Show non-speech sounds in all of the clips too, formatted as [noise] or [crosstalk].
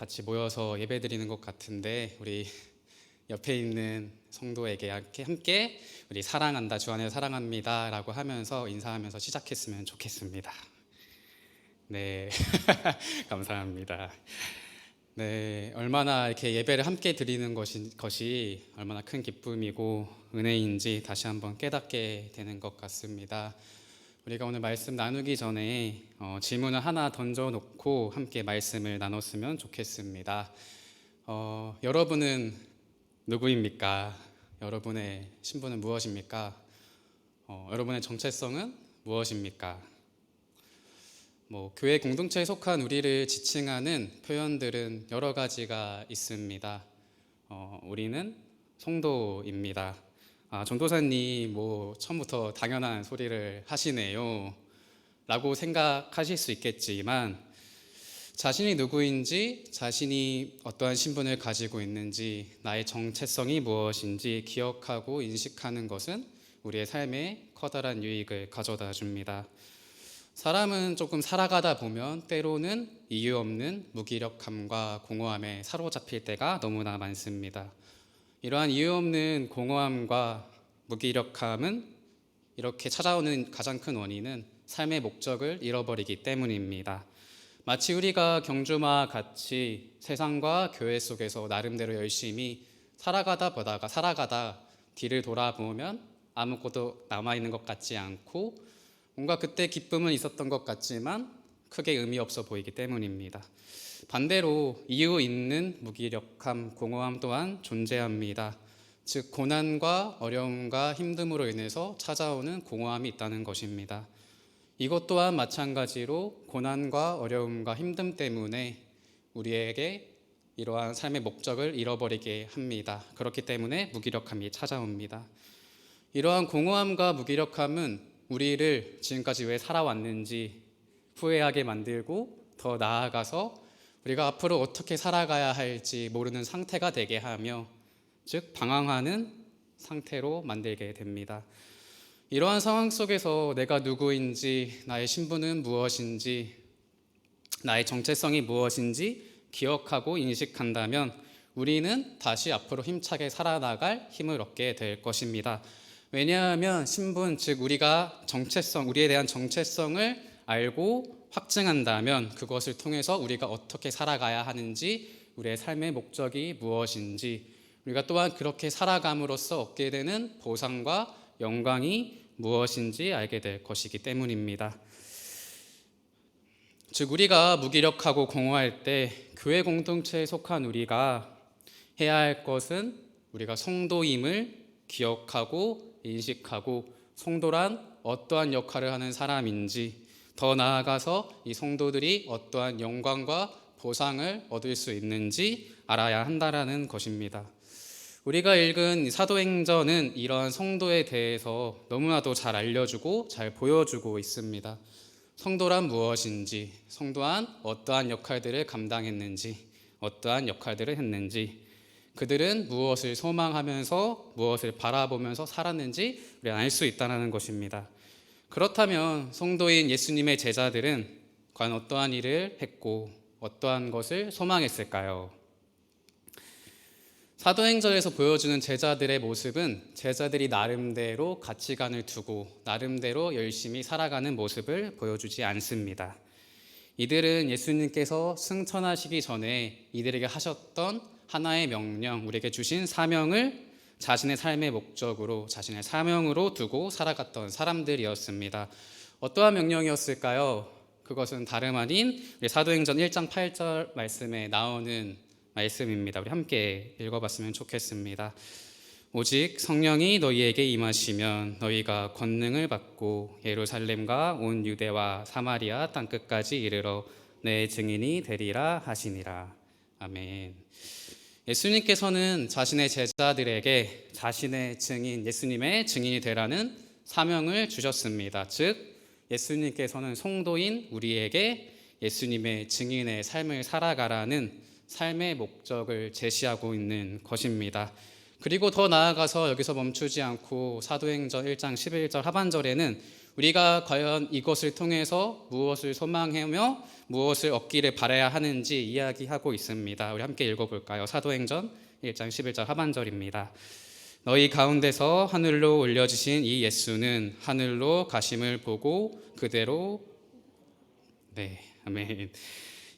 같이 모여서 예배 드리는 것 같은데 우리 옆에 있는 성도에게 함께- 우리 사랑한다 주 안에 사랑합니다라고 하면서 인사하면서 시작했으면 좋겠습니다. 네, [laughs] 감사합니다. 네, 얼마나 이렇게 예배를 함께 드리는 것이, 것이 얼마나 큰 기쁨이고 은혜인지 다시 한번 깨닫게 되는 것 같습니다. 우리가 오늘 말씀 나누기 전에 어, 질문을 하나 던져놓고 함께 말씀을 나눴으면 좋겠습니다. 어, 여러분은 누구입니까? 여러분의 신분은 무엇입니까? 어, 여러분의 정체성은 무엇입니까? 뭐 교회 공동체에 속한 우리를 지칭하는 표현들은 여러 가지가 있습니다. 어, 우리는 성도입니다. 아, 전도사님 뭐 처음부터 당연한 소리를 하시네요. 라고 생각하실 수 있겠지만 자신이 누구인지, 자신이 어떠한 신분을 가지고 있는지, 나의 정체성이 무엇인지 기억하고 인식하는 것은 우리의 삶에 커다란 유익을 가져다 줍니다. 사람은 조금 살아가다 보면 때로는 이유 없는 무기력함과 공허함에 사로잡힐 때가 너무나 많습니다. 이러한 이유 없는 공허함과 무기력함은 이렇게 찾아오는 가장 큰 원인은 삶의 목적을 잃어버리기 때문입니다. 마치 우리가 경주마 같이 세상과 교회 속에서 나름대로 열심히 살아가다 보다가 살아가다 뒤를 돌아보면 아무것도 남아 있는 것 같지 않고 뭔가 그때 기쁨은 있었던 것 같지만 크게 의미 없어 보이기 때문입니다. 반대로 이유 있는 무기력함, 공허함 또한 존재합니다. 즉 고난과 어려움과 힘듦으로 인해서 찾아오는 공허함이 있다는 것입니다. 이것 또한 마찬가지로 고난과 어려움과 힘듦 때문에 우리에게 이러한 삶의 목적을 잃어버리게 합니다. 그렇기 때문에 무기력함이 찾아옵니다. 이러한 공허함과 무기력함은 우리를 지금까지 왜 살아왔는지 후회하게 만들고 더 나아가서 우리가 앞으로 어떻게 살아가야 할지 모르는 상태가 되게 하며 즉 방황하는 상태로 만들게 됩니다. 이러한 상황 속에서 내가 누구인지, 나의 신분은 무엇인지, 나의 정체성이 무엇인지 기억하고 인식한다면 우리는 다시 앞으로 힘차게 살아나갈 힘을 얻게 될 것입니다. 왜냐하면 신분, 즉 우리가 정체성, 우리에 대한 정체성을 알고 확증한다면 그것을 통해서 우리가 어떻게 살아가야 하는지, 우리의 삶의 목적이 무엇인지, 우리가 또한 그렇게 살아감으로써 얻게 되는 보상과 영광이 무엇인지 알게 될 것이기 때문입니다. 즉 우리가 무기력하고 공허할 때 교회 공동체에 속한 우리가 해야 할 것은 우리가 성도임을 기억하고 인식하고 성도란 어떠한 역할을 하는 사람인지 더 나아가서 이 성도들이 어떠한 영광과 보상을 얻을 수 있는지 알아야 한다라는 것입니다. 우리가 읽은 사도행전은 이러한 성도에 대해서 너무나도 잘 알려주고 잘 보여주고 있습니다. 성도란 무엇인지, 성도한 어떠한 역할들을 감당했는지, 어떠한 역할들을 했는지, 그들은 무엇을 소망하면서 무엇을 바라보면서 살았는지 우리 알수 있다는 것입니다. 그렇다면 성도인 예수님의 제자들은 과연 어떠한 일을 했고 어떠한 것을 소망했을까요? 사도행전에서 보여주는 제자들의 모습은 제자들이 나름대로 가치관을 두고 나름대로 열심히 살아가는 모습을 보여주지 않습니다. 이들은 예수님께서 승천하시기 전에 이들에게 하셨던 하나의 명령, 우리에게 주신 사명을 자신의 삶의 목적으로, 자신의 사명으로 두고 살아갔던 사람들이었습니다. 어떠한 명령이었을까요? 그것은 다름 아닌 사도행전 1장 8절 말씀에 나오는 말씀입니다. 우리 함께 읽어봤으면 좋겠습니다. 오직 성령이 너희에게 임하시면 너희가 권능을 받고 예루살렘과 온 유대와 사마리아 땅 끝까지 이르러 내 증인이 되리라 하시니라. 아멘. 예수님께서는 자신의 제자들에게 자신의 증인, 예수님의 증인이 되라는 사명을 주셨습니다. 즉, 예수님께서는 성도인 우리에게 예수님의 증인의 삶을 살아가라는 삶의 목적을 제시하고 있는 것입니다. 그리고 더 나아가서 여기서 멈추지 않고 사도행전 1장 11절 하반절에는 우리가 과연 이것을 통해서 무엇을 소망하며 무엇을 얻기를 바라야 하는지 이야기하고 있습니다. 우리 함께 읽어볼까요? 사도행전 1장 11절 하반절입니다. 너희 가운데서 하늘로 올려지신 이 예수는 하늘로 가심을 보고 그대로 네 아멘.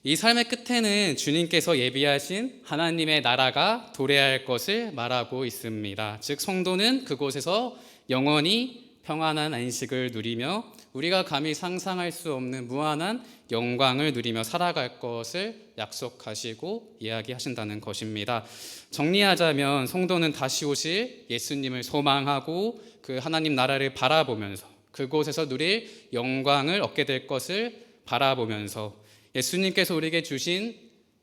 이 삶의 끝에는 주님께서 예비하신 하나님의 나라가 도래할 것을 말하고 있습니다. 즉 성도는 그곳에서 영원히 평안한 안식을 누리며 우리가 감히 상상할 수 없는 무한한 영광을 누리며 살아갈 것을 약속하시고 이야기하신다는 것입니다. 정리하자면 성도는 다시 오실 예수님을 소망하고 그 하나님 나라를 바라보면서 그곳에서 누릴 영광을 얻게 될 것을 바라보면서 예수님께서 우리에게 주신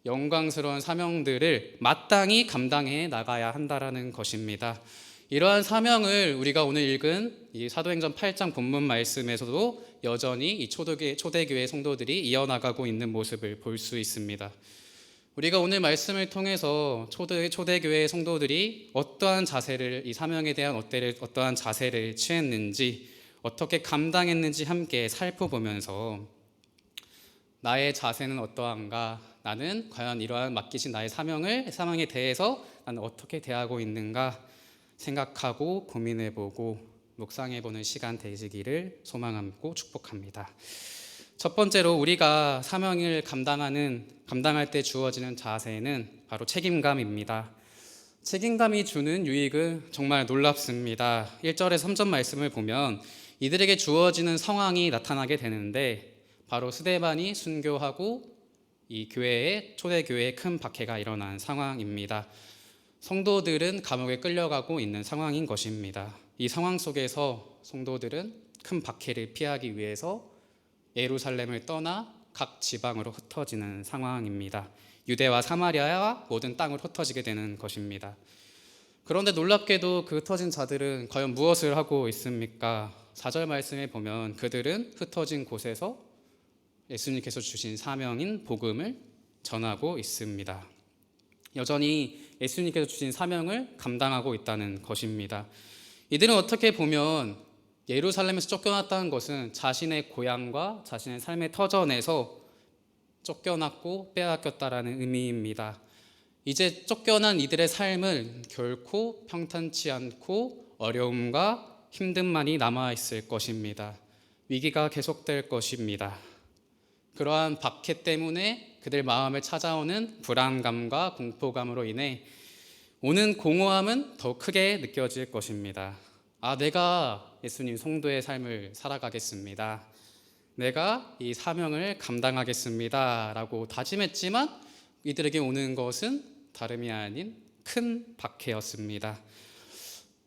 영광스러운 사명들을 마땅히 감당해 나가야 한다라는 것입니다. 이러한 사명을 우리가 오늘 읽은 이 사도행전 8장 본문 말씀에서도 여전히 이 초대교회, 초대교회 성도들이 이어나가고 있는 모습을 볼 수 있습니다. 우리가 오늘 말씀을 통해서 초대, 초대교회 성도들이 어떠한 자세를 이 사명에 대한 어때를, 어떠한 자세를 취했는지 어떻게 감당했는지 함께 살펴보면서 나의 자세는 어떠한가 나는 과연 이러한 맡기신 나의 사명을 사명에 대해서 나는 어떻게 대하고 있는가 생각하고 고민해보고 묵상해보는 시간 되시기를 소망하고 축복합니다. 첫 번째로 우리가 사명을 감당하는 감당할 때 주어지는 자세는 바로 책임감입니다. 책임감이 주는 유익은 정말 놀랍습니다. 1절에서 3절 말씀을 보면 이들에게 주어지는 상황이 나타나게 되는데 바로 스데반이 순교하고 이 교회에 초대 교회에 큰 박해가 일어난 상황입니다. 성도들은 감옥에 끌려가고 있는 상황인 것입니다. 이 상황 속에서 성도들은 큰 박해를 피하기 위해서 예루살렘을 떠나 각 지방으로 흩어지는 상황입니다. 유대와 사마리아와 모든 땅으로 흩어지게 되는 것입니다. 그런데 놀랍게도 그 흩어진 자들은 과연 무엇을 하고 있습니까? 4절 말씀에 보면 그들은 흩어진 곳에서 예수님께서 주신 사명인 복음을 전하고 있습니다. 여전히 예수님께서 주신 사명을 감당하고 있다는 것입니다. 이들은 어떻게 보면 예루살렘에서 쫓겨났다는 것은 자신의 고향과 자신의 삶의 터전에서 쫓겨났고 빼앗겼다라는 의미입니다. 이제 쫓겨난 이들의 삶은 결코 평탄치 않고 어려움과 힘듦만이 남아 있을 것입니다. 위기가 계속될 것입니다. 그러한 박해 때문에 그들 마음을 찾아오는 불안감과 공포감으로 인해 오는 공허함은 더 크게 느껴질 것입니다. 아, 내가 예수님 성도의 삶을 살아가겠습니다. 내가 이 사명을 감당하겠습니다. 라고 다짐했지만 이들에게 오는 것은 다름이 아닌 큰 박해였습니다.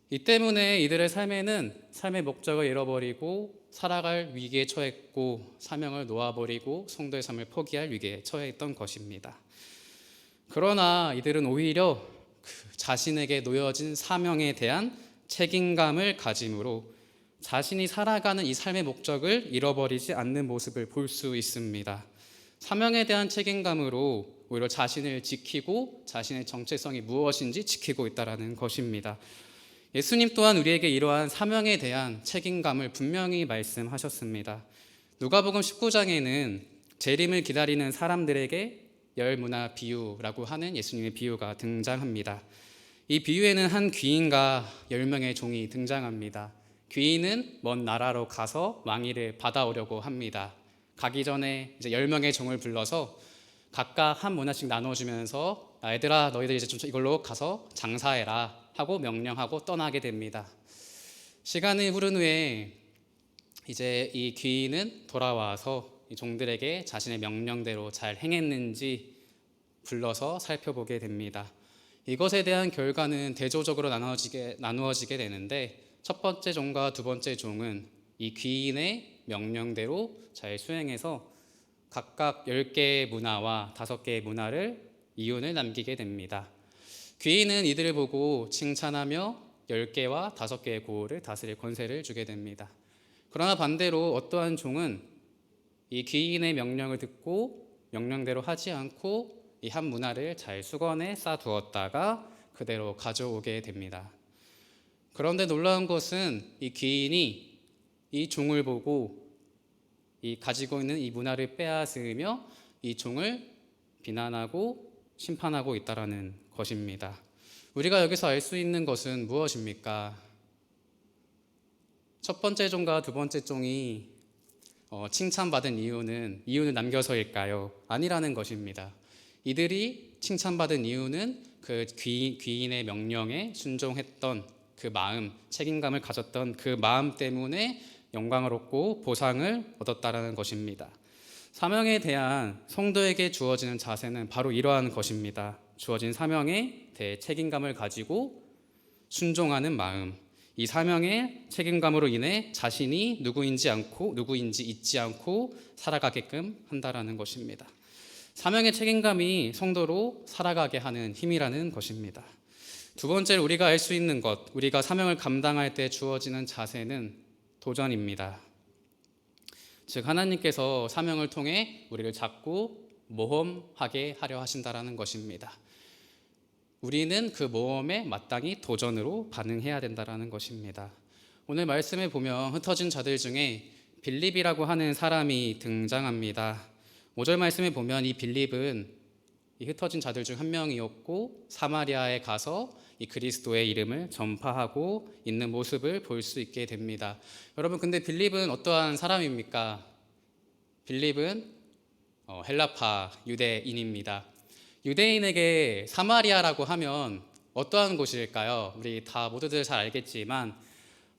이 때문에 이들의 삶에는 삶의 목적을 잃어버리고 살아갈 위기에 처했고 사명을 놓아버리고 성도의 삶을 포기할 위기에 처했던 것입니다. 그러나 이들은 오히려 그 자신에게 놓여진 사명에 대한 책임감을 가짐으로 자신이 살아가는 이 삶의 목적을 잃어버리지 않는 모습을 볼 수 있습니다. 사명에 대한 책임감으로 오히려 자신을 지키고 자신의 정체성이 무엇인지 지키고 있다라는 것입니다. 예수님 또한 우리에게 이러한 사명에 대한 책임감을 분명히 말씀하셨습니다. 누가복음 19장에는 재림을 기다리는 사람들에게 열 문화 비유라고 하는 예수님의 비유가 등장합니다. 이 비유에는 한 귀인과 열 명의 종이 등장합니다. 귀인은 먼 나라로 가서 왕위를 받아오려고 합니다. 가기 전에 이제 열 명의 종을 불러서 각각 한 문화씩 나눠주면서 야, 얘들아 너희들 이제 좀 이걸로 가서 장사해라 하고 명령하고 떠나게 됩니다. 시간이 흐른 후에 이제 이 귀인은 돌아와서 이 종들에게 자신의 명령대로 잘 행했는지 불러서 살펴보게 됩니다. 이것에 대한 결과는 대조적으로 나누어지게, 나누어지게 되는데 첫 번째 종과 두 번째 종은 이 귀인의 명령대로 잘 수행해서 각각 10개의 문화와 5개의 문화를 이윤을 남기게 됩니다. 귀인은 이들을 보고 칭찬하며 10개와 5개의 고을을 다스릴 권세를 주게 됩니다. 그러나 반대로 어떠한 종은 이 귀인의 명령을 듣고 명령대로 하지 않고 이 한 문화를 잘 수건에 싸두었다가 그대로 가져오게 됩니다. 그런데 놀라운 것은 이 귀인이 이 종을 보고 이 가지고 있는 이 문화를 빼앗으며 이 종을 비난하고 심판하고 있다라는 것입니다. 우리가 여기서 알 수 있는 것은 무엇입니까? 첫 번째 종과 두 번째 종이 어, 칭찬받은 이유는 이유는 남겨서일까요? 아니라는 것입니다. 이들이 칭찬받은 이유는 그 귀, 귀인의 명령에 순종했던 그 마음, 책임감을 가졌던 그 마음 때문에 영광을 얻고 보상을 얻었다라는 것입니다. 사명에 대한 성도에게 주어지는 자세는 바로 이러한 것입니다. 주어진 사명에 대해 책임감을 가지고 순종하는 마음. 이 사명의 책임감으로 인해 자신이 누구인지 않고 누구인지 잊지 않고 살아가게끔 한다라는 것입니다. 사명의 책임감이 성도로 살아가게 하는 힘이라는 것입니다. 두 번째로 우리가 알 수 있는 것, 우리가 사명을 감당할 때 주어지는 자세는 도전입니다. 즉 하나님께서 사명을 통해 우리를 자꾸 모험하게 하려 하신다라는 것입니다. 우리는 그 모험에 마땅히 도전으로 반응해야 된다라는 것입니다. 오늘 말씀에 보면 흩어진 자들 중에 빌립이라고 하는 사람이 등장합니다. 5절 말씀에 보면 이 빌립은 이 흩어진 자들 중 한 명이었고 사마리아에 가서 이 그리스도의 이름을 전파하고 있는 모습을 볼 수 있게 됩니다. 여러분 근데 빌립은 어떠한 사람입니까? 빌립은 어, 헬라파 유대인입니다. 유대인에게 사마리아라고 하면 어떠한 곳일까요? 우리 다 모두들 잘 알겠지만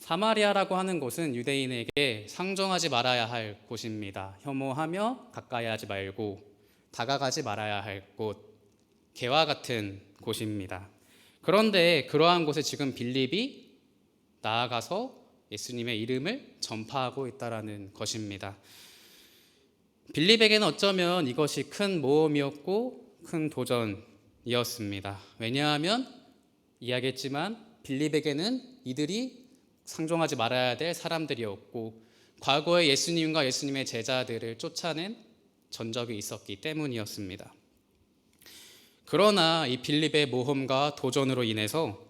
사마리아라고 하는 곳은 유대인에게 상종하지 말아야 할 곳입니다. 혐오하며 가까이 하지 말고 다가가지 말아야 할 곳, 개와 같은 곳입니다. 그런데 그러한 곳에 지금 빌립이 나아가서 예수님의 이름을 전파하고 있다라는 것입니다. 빌립에게는 어쩌면 이것이 큰 모험이었고 큰 도전이었습니다. 왜냐하면 이야기했지만 빌립에게는 이들이 상종하지 말아야 될 사람들이었고 과거에 예수님과 예수님의 제자들을 쫓아낸 전적이 있었기 때문이었습니다. 그러나 이 빌립의 모험과 도전으로 인해서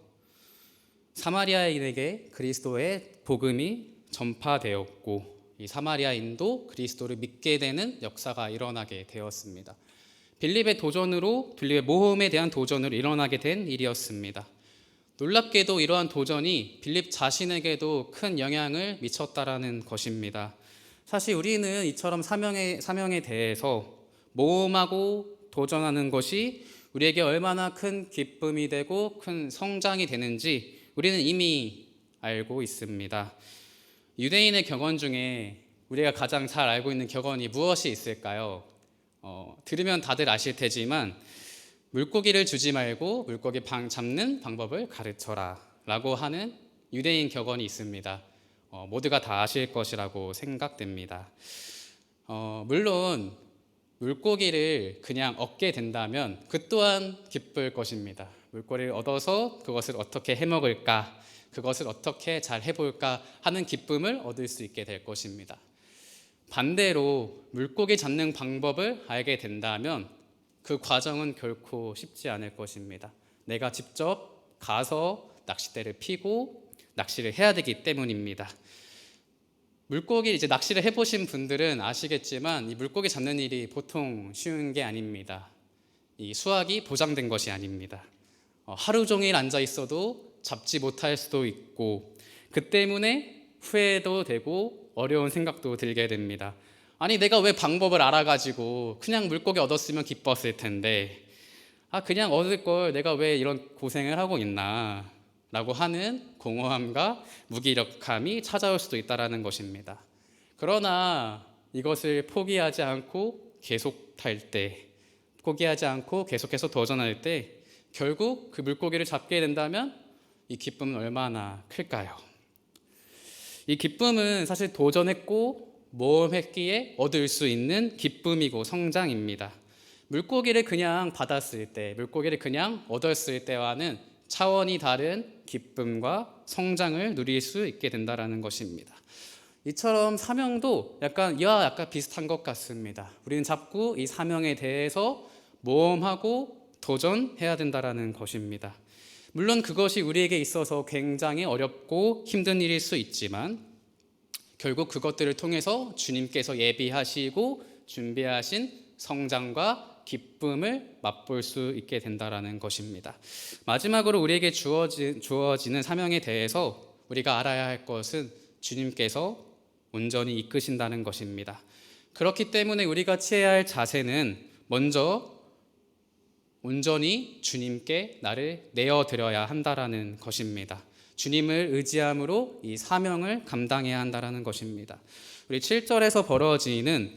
사마리아인에게 그리스도의 복음이 전파되었고 이 사마리아인도 그리스도를 믿게 되는 역사가 일어나게 되었습니다. 빌립의 도전으로 빌립의 모험에 대한 도전으로 일어나게 된 일이었습니다. 놀랍게도 이러한 도전이 빌립 자신에게도 큰 영향을 미쳤다라는 것입니다. 사실 우리는 이처럼 사명에 사명에 대해서 모험하고 도전하는 것이 우리에게 얼마나 큰 기쁨이 되고 큰 성장이 되는지 우리는 이미 알고 있습니다. 유대인의 격언 중에 우리가 가장 잘 알고 있는 격언이 무엇이 있을까요? 어, 들으면 다들 아실 테지만 물고기를 주지 말고 물고기 방 잡는 방법을 가르쳐라 라고 하는 유대인 격언이 있습니다. 어, 모두가 다 아실 것이라고 생각됩니다. 어, 물론 물고기를 그냥 얻게 된다면 그 또한 기쁠 것입니다. 물고기를 얻어서 그것을 어떻게 해먹을까, 그것을 어떻게 잘 해볼까 하는 기쁨을 얻을 수 있게 될 것입니다. 반대로 물고기 잡는 방법을 알게 된다면 그 과정은 결코 쉽지 않을 것입니다. 내가 직접 가서 낚싯대를 피고 낚시를 해야 되기 때문입니다. 물고기 이제 낚시를 해보신 분들은 아시겠지만 이 물고기 잡는 일이 보통 쉬운 게 아닙니다. 이 수확이 보장된 것이 아닙니다. 어, 하루 종일 앉아 있어도 잡지 못할 수도 있고 그 때문에 후회도 되고 어려운 생각도 들게 됩니다. 아니 내가 왜 방법을 알아가지고 그냥 물고기 얻었으면 기뻤을 텐데 아 그냥 얻을 걸 내가 왜 이런 고생을 하고 있나 라고 하는 공허함과 무기력함이 찾아올 수도 있다라는 것입니다. 그러나 이것을 포기하지 않고 계속 탈 때, 포기하지 않고 계속해서 도전할 때 결국 그 물고기를 잡게 된다면 이 기쁨은 얼마나 클까요? 이 기쁨은 사실 도전했고 모험했기에 얻을 수 있는 기쁨이고 성장입니다. 물고기를 그냥 받았을 때, 물고기를 그냥 얻었을 때와는 차원이 다른 기쁨과 성장을 누릴 수 있게 된다라는 것입니다. 이처럼 사명도 약간 이와 약간 비슷한 것 같습니다. 우리는 자꾸 이 사명에 대해서 모험하고 도전해야 된다라는 것입니다. 물론 그것이 우리에게 있어서 굉장히 어렵고 힘든 일일 수 있지만 결국 그것들을 통해서 주님께서 예비하시고 준비하신 성장과 기쁨을 맛볼 수 있게 된다라는 것입니다. 마지막으로 우리에게 주어지, 주어지는 사명에 대해서 우리가 알아야 할 것은 주님께서 온전히 이끄신다는 것입니다. 그렇기 때문에 우리가 취해야 할 자세는 먼저 온전히 주님께 나를 내어드려야 한다라는 것입니다. 주님을 의지함으로 이 사명을 감당해야 한다라는 것입니다. 우리 7절에서 벌어지는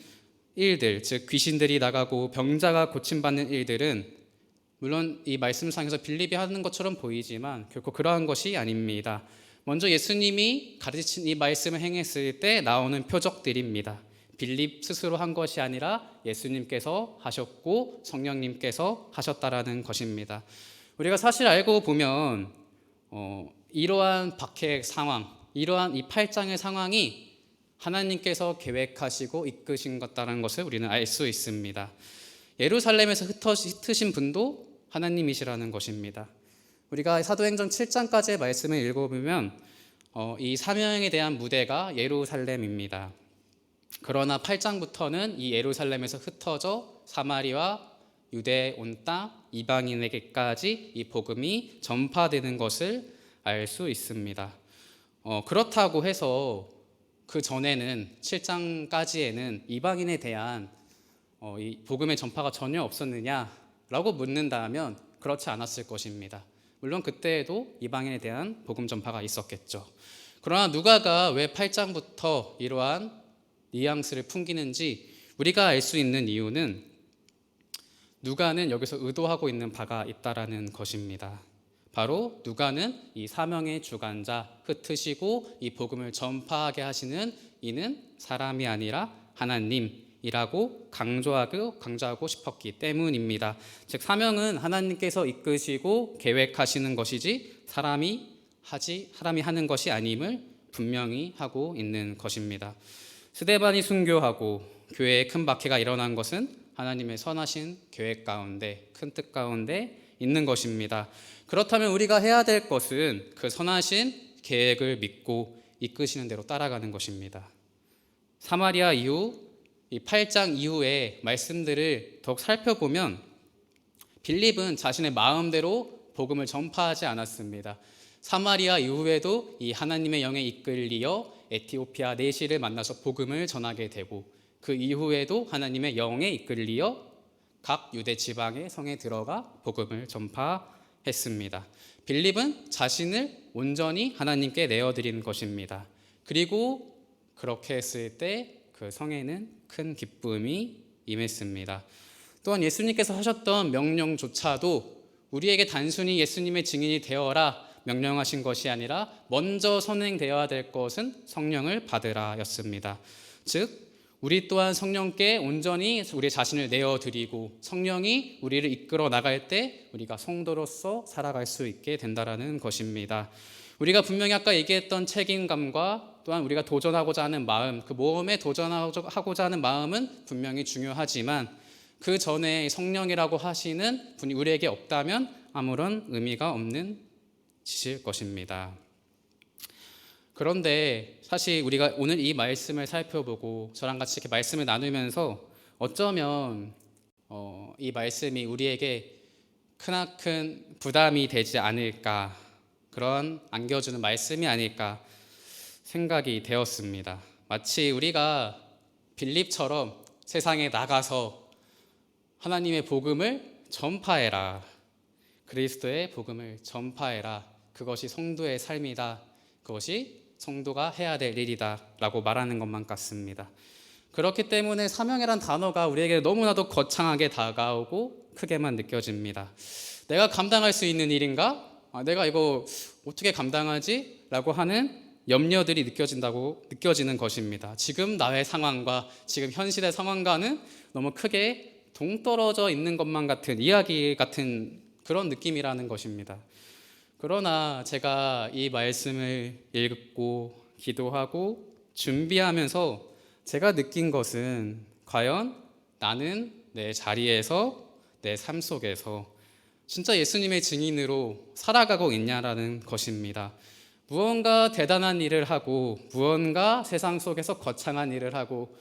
일들, 즉 귀신들이 나가고 병자가 고침받는 일들은 물론 이 말씀상에서 빌립이 하는 것처럼 보이지만 결코 그러한 것이 아닙니다. 먼저 예수님이 가르친 이 말씀을 행했을 때 나오는 표적들입니다. 빌립 스스로 한 것이 아니라 예수님께서 하셨고 성령님께서 하셨다라는 것입니다. 우리가 사실 알고 보면 어, 이러한 박해 상황, 이러한 이 8장의 상황이 하나님께서 계획하시고 이끄신 것다라는 것을 우리는 알 수 있습니다. 예루살렘에서 흩으신 분도 하나님이시라는 것입니다. 우리가 사도행전 7장까지의 말씀을 읽어보면 어, 이 사명에 대한 무대가 예루살렘입니다. 그러나 8장부터는 이 예루살렘에서 흩어져 사마리와 유대 온 땅 이방인에게까지 이 복음이 전파되는 것을 알 수 있습니다. 어, 그렇다고 해서 그 전에는 7장까지에는 이방인에 대한 어, 이 복음의 전파가 전혀 없었느냐라고 묻는다면 그렇지 않았을 것입니다. 물론 그때에도 이방인에 대한 복음 전파가 있었겠죠. 그러나 누가가 왜 8장부터 이러한 뉘앙스를 풍기는지 우리가 알 수 있는 이유는 누가는 여기서 의도하고 있는 바가 있다라는 것입니다. 바로 누가는 이 사명의 주관자 흩으시고 이 복음을 전파하게 하시는 이는 사람이 아니라 하나님이라고 강조하고 강조하고 싶었기 때문입니다. 즉 사명은 하나님께서 이끄시고 계획하시는 것이지 사람이 하지 사람이 하는 것이 아님을 분명히 하고 있는 것입니다. 스데반이 순교하고 교회에 큰 박해가 일어난 것은 하나님의 선하신 계획 가운데 큰 뜻 가운데 있는 것입니다. 그렇다면 우리가 해야 될 것은 그 선하신 계획을 믿고 이끄시는 대로 따라가는 것입니다. 사마리아 이후 이 8장 이후의 말씀들을 더욱 살펴보면 빌립은 자신의 마음대로 복음을 전파하지 않았습니다. 사마리아 이후에도 이 하나님의 영에 이끌리어 에티오피아 내시를 만나서 복음을 전하게 되고 그 이후에도 하나님의 영에 이끌리어 각 유대 지방의 성에 들어가 복음을 전파했습니다. 빌립은 자신을 온전히 하나님께 내어드리는 것입니다. 그리고 그렇게 했을 때 그 성에는 큰 기쁨이 임했습니다. 또한 예수님께서 하셨던 명령조차도 우리에게 단순히 예수님의 증인이 되어라 명령하신 것이 아니라 먼저 선행되어야 될 것은 성령을 받으라였습니다. 즉 우리 또한 성령께 온전히 우리 자신을 내어 드리고 성령이 우리를 이끌어 나갈 때 우리가 성도로서 살아갈 수 있게 된다라는 것입니다. 우리가 분명히 아까 얘기했던 책임감과 또한 우리가 도전하고자 하는 마음, 그 모험에 도전하고자 하는 마음은 분명히 중요하지만 그 전에 성령이라고 하시는 분이 우리에게 없다면 아무런 의미가 없는 짓일 것입니다. 그런데 사실 우리가 오늘 이 말씀을 살펴보고 저랑 같이 이렇게 말씀을 나누면서 어쩌면 어, 이 말씀이 우리에게 크나큰 부담이 되지 않을까 그런 안겨주는 말씀이 아닐까 생각이 되었습니다. 마치 우리가 빌립처럼 세상에 나가서 하나님의 복음을 전파해라. 그리스도의 복음을 전파해라. 그것이 성도의 삶이다. 그것이 성도가 해야 될 일이다 라고 말하는 것만 같습니다. 그렇기 때문에 사명이란 단어가 우리에게 너무나도 거창하게 다가오고 크게만 느껴집니다. 내가 감당할 수 있는 일인가? 아, 내가 이거 어떻게 감당하지? 라고 하는 염려들이 느껴진다고 느껴지는 것입니다. 지금 나의 상황과 지금 현실의 상황과는 너무 크게 동떨어져 있는 것만 같은 이야기 같은 그런 느낌이라는 것입니다. 그러나 제가 이 말씀을 읽고 기도하고 준비하면서 제가 느낀 것은 과연 나는 내 자리에서 내 삶 속에서 진짜 예수님의 증인으로 살아가고 있냐라는 것입니다. 무언가 대단한 일을 하고 무언가 세상 속에서 거창한 일을 하고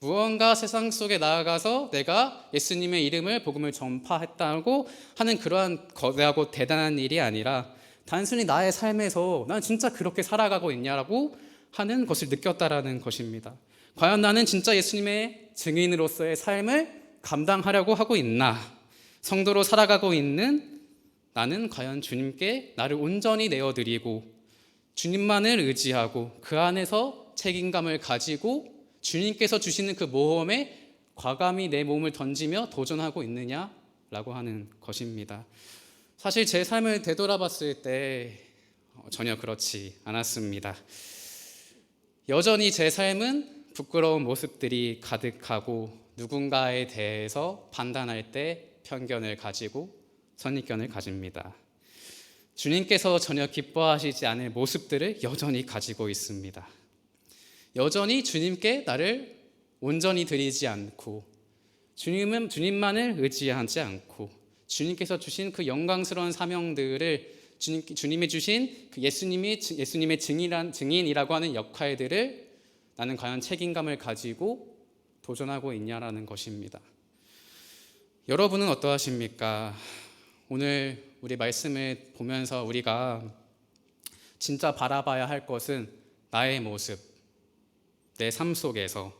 무언가 세상 속에 나아가서 내가 예수님의 이름을 복음을 전파했다고 하는 그러한 거대하고 대단한 일이 아니라 단순히 나의 삶에서 난 진짜 그렇게 살아가고 있냐라고 하는 것을 느꼈다라는 것입니다. 과연 나는 진짜 예수님의 증인으로서의 삶을 감당하려고 하고 있나? 성도로 살아가고 있는 나는 과연 주님께 나를 온전히 내어드리고 주님만을 의지하고 그 안에서 책임감을 가지고 주님께서 주시는 그 모험에 과감히 내 몸을 던지며 도전하고 있느냐라고 하는 것입니다. 사실 제 삶을 되돌아봤을 때 어, 전혀 그렇지 않았습니다. 여전히 제 삶은 부끄러운 모습들이 가득하고 누군가에 대해서 판단할 때 편견을 가지고 선입견을 가집니다. 주님께서 전혀 기뻐하시지 않을 모습들을 여전히 가지고 있습니다. 여전히 주님께 나를 온전히 드리지 않고 주님은 주님만을 의지하지 않고 주님께서 주신 그 영광스러운 사명들을 주님, 주님이 주신 그 예수님이 예수님의 증인이란 증인이라고 하는 역할들을 나는 과연 책임감을 가지고 도전하고 있냐라는 것입니다. 여러분은 어떠하십니까? 오늘 우리 말씀을 보면서 우리가 진짜 바라봐야 할 것은 나의 모습, 내 삶 속에서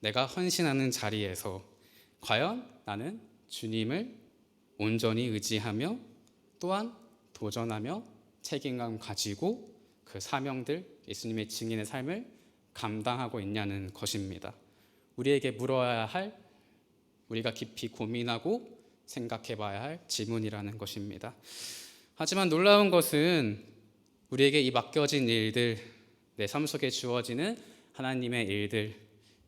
내가 헌신하는 자리에서 과연 나는 주님을 온전히 의지하며 또한 도전하며 책임감 가지고 그 사명들 예수님의 증인의 삶을 감당하고 있냐는 것입니다. 우리에게 물어야 할 우리가 깊이 고민하고 생각해 봐야 할 질문이라는 것입니다. 하지만 놀라운 것은 우리에게 이 맡겨진 일들, 내 삶 속에 주어지는 하나님의 일들,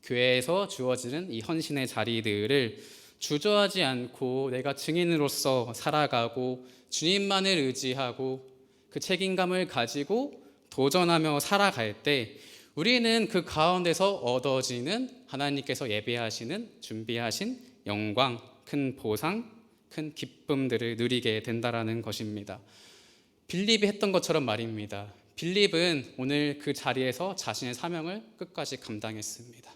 교회에서 주어지는 이 헌신의 자리들을 주저하지 않고 내가 증인으로서 살아가고 주님만을 의지하고 그 책임감을 가지고 도전하며 살아갈 때 우리는 그 가운데서 얻어지는 하나님께서 예배하시는 준비하신 영광, 큰 보상, 큰 기쁨들을 누리게 된다라는 것입니다. 빌립이 했던 것처럼 말입니다. 빌립은 오늘 그 자리에서 자신의 사명을 끝까지 감당했습니다.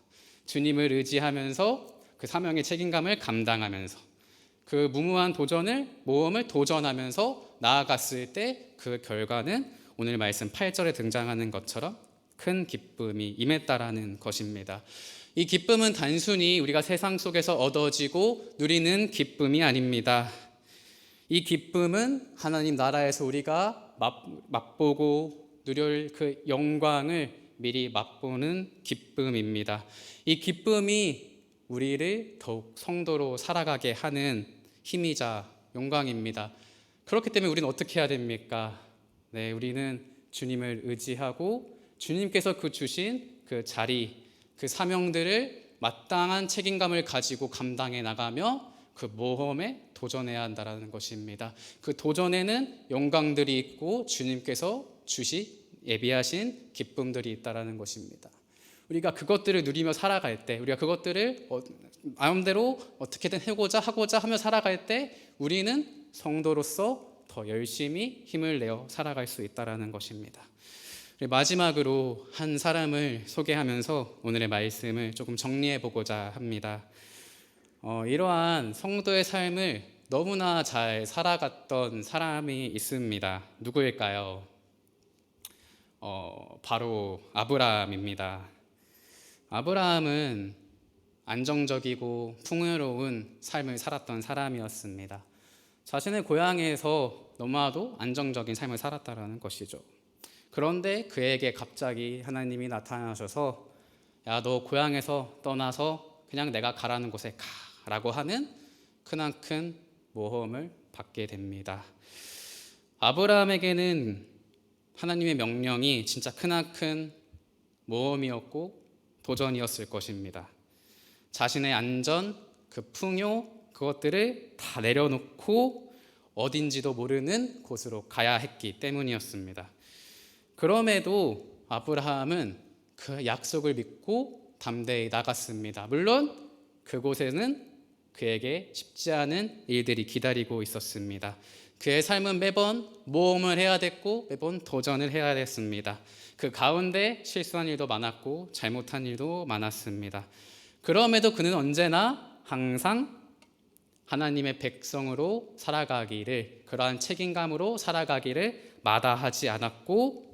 주님을 의지하면서 그 사명의 책임감을 감당하면서 그 무모한 도전을 모험을 도전하면서 나아갔을 때 그 결과는 오늘 말씀 8절에 등장하는 것처럼 큰 기쁨이 임했다라는 것입니다. 이 기쁨은 단순히 우리가 세상 속에서 얻어지고 누리는 기쁨이 아닙니다. 이 기쁨은 하나님 나라에서 우리가 맛, 보고 누릴 그 영광을 미리 맛보는 기쁨입니다. 이 기쁨이 우리를 더욱 성도로 살아가게 하는 힘이자 영광입니다. 그렇기 때문에 우리는 어떻게 해야 됩니까? 네, 우리는 주님을 의지하고 주님께서 그 주신 그 자리, 그 사명들을 마땅한 책임감을 가지고 감당해 나가며 그 모험에 도전해야 한다라는 것입니다. 그 도전에는 영광들이 있고 주님께서 주시 예비하신 기쁨들이 있다라는 것입니다. 우리가 그것들을 누리며 살아갈 때, 우리가 그것들을 어, 마음대로 어떻게든 해고자 하고자 하며 살아갈 때, 우리는 성도로서 더 열심히 힘을 내어 살아갈 수 있다라는 것입니다. 마지막으로 한 사람을 소개하면서 오늘의 말씀을 조금 정리해 보고자 합니다. 어, 이러한 성도의 삶을 너무나 잘 살아갔던 사람이 있습니다. 누구일까요? 어, 바로 아브라함입니다. 아브라함은 안정적이고 풍요로운 삶을 살았던 사람이었습니다. 자신의 고향에서 너무나도 안정적인 삶을 살았다라는 것이죠. 그런데 그에게 갑자기 하나님이 나타나셔서 야, 너 고향에서 떠나서 그냥 내가 가라는 곳에 가라고 하는 크나큰 모험을 받게 됩니다. 아브라함에게는 하나님의 명령이 진짜 크나큰 모험이었고 도전이었을 것입니다. 자신의 안전, 그 풍요, 그것들을 다 내려놓고 어딘지도 모르는 곳으로 가야 했기 때문이었습니다. 그럼에도 아브라함은 그 약속을 믿고 담대히 나갔습니다. 물론 그곳에는 그에게 쉽지 않은 일들이 기다리고 있었습니다. 그의 삶은 매번 모험을 해야 됐고 매번 도전을 해야 됐습니다. 그 가운데 실수한 일도 많았고 잘못한 일도 많았습니다. 그럼에도 그는 언제나 항상 하나님의 백성으로 살아가기를 그러한 책임감으로 살아가기를 마다하지 않았고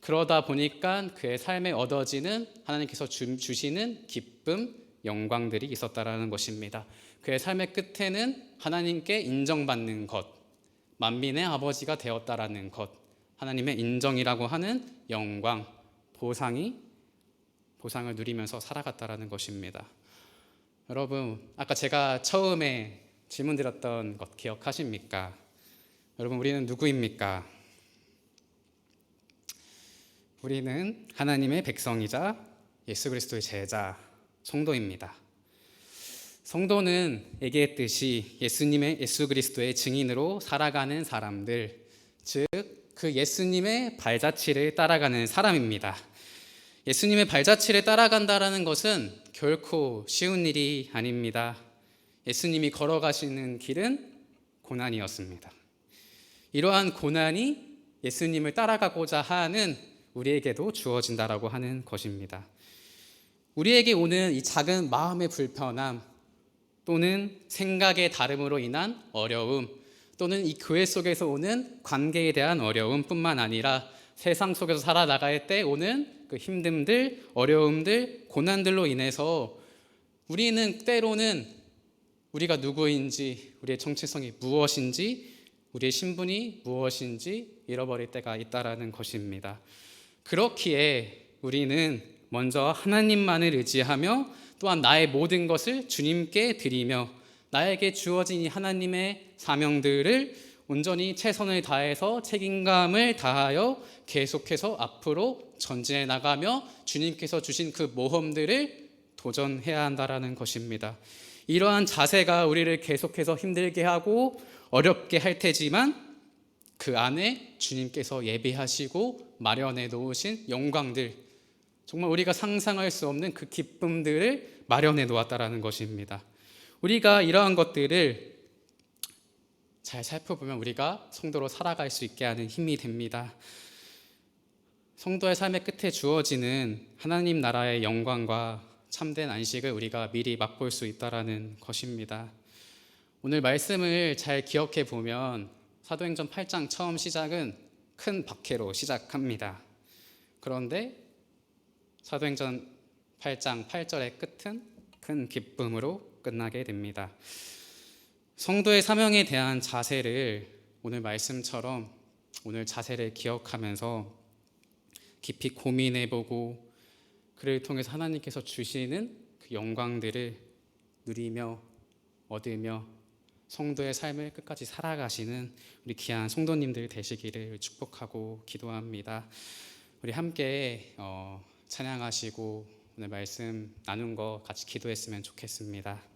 그러다 보니까 그의 삶에 얻어지는 하나님께서 주- 주시는 기쁨, 영광들이 있었다라는 것입니다. 그의 삶의 끝에는 하나님께 인정받는 것, 만민의 아버지가 되었다라는 것, 하나님의 인정이라고 하는 영광, 보상이 보상을 누리면서 살아갔다라는 것입니다. 여러분, 아까 제가 처음에 질문 드렸던 것 기억하십니까? 여러분, 우리는 누구입니까? 우리는 하나님의 백성이자 예수 그리스도의 제자, 성도입니다. 성도는 얘기했듯이 예수님의 예수 그리스도의 증인으로 살아가는 사람들, 즉 그 예수님의 발자취를 따라가는 사람입니다. 예수님의 발자취를 따라간다라는 것은 결코 쉬운 일이 아닙니다. 예수님이 걸어가시는 길은 고난이었습니다. 이러한 고난이 예수님을 따라가고자 하는 우리에게도 주어진다라고 하는 것입니다. 우리에게 오는 이 작은 마음의 불편함 또는 생각의 다름으로 인한 어려움 또는 이 교회 속에서 오는 관계에 대한 어려움뿐만 아니라 세상 속에서 살아나갈 때 오는 그 힘듦들, 어려움들, 고난들로 인해서 우리는 때로는 우리가 누구인지, 우리의 정체성이 무엇인지, 우리의 신분이 무엇인지 잃어버릴 때가 있다라는 것입니다. 그렇기에 우리는 먼저 하나님만을 의지하며 또한 나의 모든 것을 주님께 드리며 나에게 주어진 이 하나님의 사명들을 온전히 최선을 다해서 책임감을 다하여 계속해서 앞으로 전진해 나가며 주님께서 주신 그 모험들을 도전해야 한다라는 것입니다. 이러한 자세가 우리를 계속해서 힘들게 하고 어렵게 할 테지만 그 안에 주님께서 예비하시고 마련해 놓으신 영광들 정말 우리가 상상할 수 없는 그 기쁨들을 마련해 놓았다라는 것입니다. 우리가 이러한 것들을 잘 살펴보면 우리가 성도로 살아갈 수 있게 하는 힘이 됩니다. 성도의 삶의 끝에 주어지는 하나님 나라의 영광과 참된 안식을 우리가 미리 맛볼 수 있다라는 것입니다. 오늘 말씀을 잘 기억해 보면 사도행전 8장 처음 시작은 큰 박해로 시작합니다. 그런데 사도행전 8장 8절의 끝은 큰 기쁨으로 끝나게 됩니다. 성도의 사명에 대한 자세를 오늘 말씀처럼 오늘 자세를 기억하면서 깊이 고민해 보고 그를 통해서 하나님께서 주시는 그 영광들을 누리며 얻으며 성도의 삶을 끝까지 살아가시는 우리 귀한 성도님들 되시기를 축복하고 기도합니다. 우리 함께 어, 찬양하시고 오늘 말씀 나눈 거 같이 기도했으면 좋겠습니다.